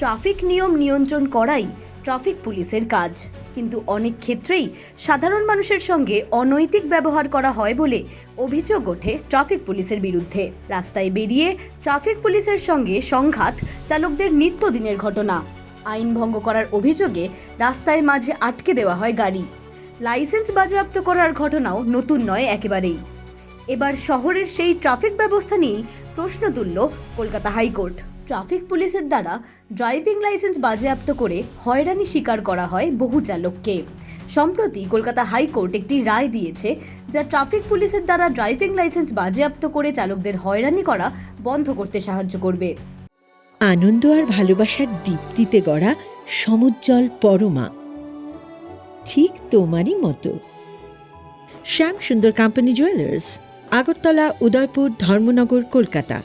Traffic নিয়ম নিয়ন্ত্রণ করাই ট্রাফিক পুলিশের কাজ। কিন্তু অনেক ক্ষেত্রেই সাধারণ মানুষের সঙ্গে অনৈতিক ব্যবহার করা হয় বলে অভিযোগ ওঠে ট্রাফিক পুলিশের বিরুদ্ধে। রাস্তায় বেরিয়ে ট্রাফিক পুলিশের সঙ্গে সংঘাত চালকদের নিত্যদিনের ঘটনা। আইন ভঙ্গ করার অভিযোগে রাস্তায় মাঝে আটকে দেওয়া হয় গাড়ি। লাইসেন্স বাজেয়াপ্ত করার ঘটনাও নতুন নয় একেবারেই। এবার শহরের সেই ট্রাফিক ব্যবস্থা নিয়েই প্রশ্ন তুলল কলকাতা হাইকোর্ট। ট্রাফিক পুলিশের দ্বারা ড্রাইভিং লাইসেন্স বাজেয়াপ্ত করে হয়রানি স্বীকার করা হয় বহু চালককে। সম্প্রতি কলকাতা হাইকোর্ট একটি রায় দিয়েছে যা ট্রাফিক পুলিশের দ্বারা ড্রাইভিং লাইসেন্স বাজেয়াপ্ত করে চালকদের হয়রানি করা বন্ধ করতে সাহায্য করবে। আনন্দ আর ভালোবাসার দীপ্তিতে গড়া সমুজ্জ্বল পরমা। ঠিক তোমারই মতো। Shyam Sundar company jewellers Agartala, Udaipur, Dharmanagar, Kolkata.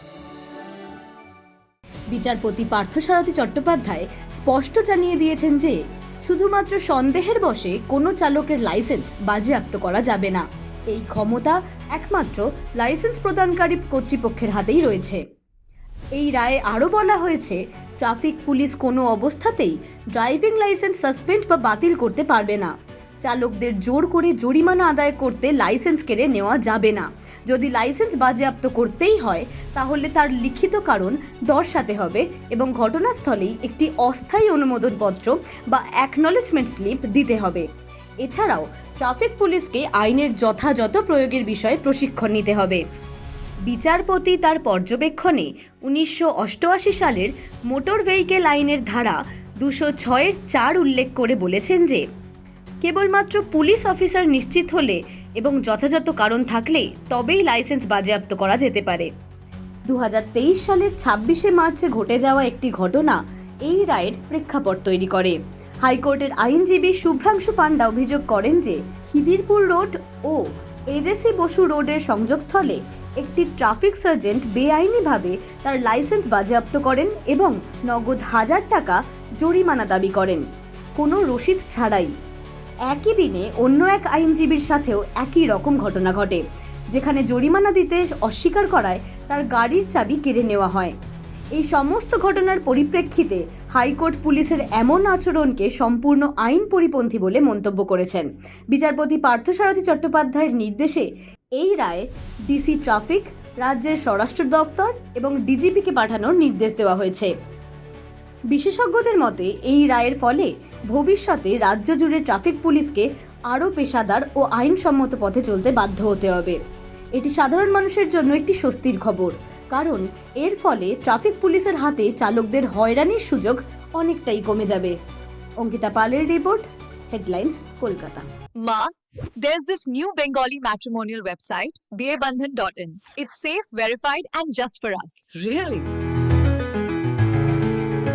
বিচারপতি পার্থসারথী চট্টোপাধ্যায় স্পষ্ট জানিয়ে দিয়েছেন যে, শুধুমাত্র সন্দেহের বশে কোনো চালকের লাইসেন্স বাজেয়াপ্ত করা যাবে না। এই ক্ষমতা একমাত্র লাইসেন্স প্রদানকারী কর্তৃপক্ষের হাতেই রয়েছে। এই রায়ে আরও বলা হয়েছে, ট্রাফিক পুলিশ কোনো অবস্থাতেই ড্রাইভিং লাইসেন্স সাসপেন্ড বা বাতিল করতে পারবে না। চালকদের জোর করে জরিমানা আদায় করতে লাইসেন্স কেড়ে নেওয়া যাবে না। যদি লাইসেন্স বাজেয়াপ্ত করতেই হয়, তাহলে তার লিখিত কারণ দর্শাতে হবে এবং ঘটনাস্থলেই একটি অস্থায়ী অনুমোদনপত্র বা অ্যাকনলেজমেন্ট স্লিপ দিতে হবে। এছাড়াও, ট্রাফিক পুলিশকে আইনের যথাযথ প্রয়োগের বিষয়ে প্রশিক্ষণ নিতে হবে। বিচারপতি তার পর্যবেক্ষণে উনিশশো অষ্টআশি সালের মোটর ভেহিকেল আইনের ধারা দুশো ছয়ের চার উল্লেখ করে বলেছেন যে কেবলমাত্র পুলিশ অফিসার নিশ্চিত হলে এবং যথাযথ কারণ থাকলে তবেই লাইসেন্স বাজেয়াপ্ত করা যেতে পারে। দু হাজার তেইশ সালের ছাব্বিশে মার্চে ঘটে যাওয়া একটি ঘটনা এই রায়ের প্রেক্ষাপট তৈরি করে। হাইকোর্টের আইনজীবী শুভ্রাংশু পান্ডা অভিযোগ করেন যে হিদিরপুর রোড ও এজেসি বসু রোডের সংযোগস্থলে একটি ট্রাফিক সার্জেন্ট বেআইনিভাবে তার লাইসেন্স বাজেয়াপ্ত করেন এবং নগদ হাজার টাকা জরিমানা দাবি করেন। কোনো রসিদ ছাড়াই একই দিনে অন্য এক আইনজীবীর সাথেও একই রকম ঘটনা ঘটে, যেখানে জরিমানা দিতে অস্বীকার করায় তার গাড়ির চাবি কেড়ে নেওয়া হয়। এই সমস্ত ঘটনার পরিপ্রেক্ষিতে হাইকোর্ট পুলিশের এমন আচরণকে সম্পূর্ণ আইন পরিপন্থী বলে মন্তব্য করেছেন। বিচারপতি পার্থসারথী চট্টোপাধ্যায়ের নির্দেশে এই রায়ে ডিসি ট্রাফিক, রাজ্যের স্বরাষ্ট্র দপ্তর এবং ডিজিপিকে পাঠানোর নির্দেশ দেওয়া হয়েছে। বিশেষজ্ঞদের মতে এই রায়ের ফলে ভবিষ্যতে রাজ্য জুড়ে ট্রাফিক পুলিশকে আরও পেশাদার ও আইনসম্মত পথে চলতে বাধ্য হতে হবে এটি সাধারণ মানুষের জন্য একটি স্বস্তির খবর কারণ এর ফলে ট্রাফিক পুলিশের হাতে চালকদের হয়রানির সুযোগ অনেকটাই কমে যাবে অঙ্কিতা পালের report headlines Kolkata Ma, there's this new Bengali matrimonial website, dearbandhan.in. It's safe, verified, and just for us. Really?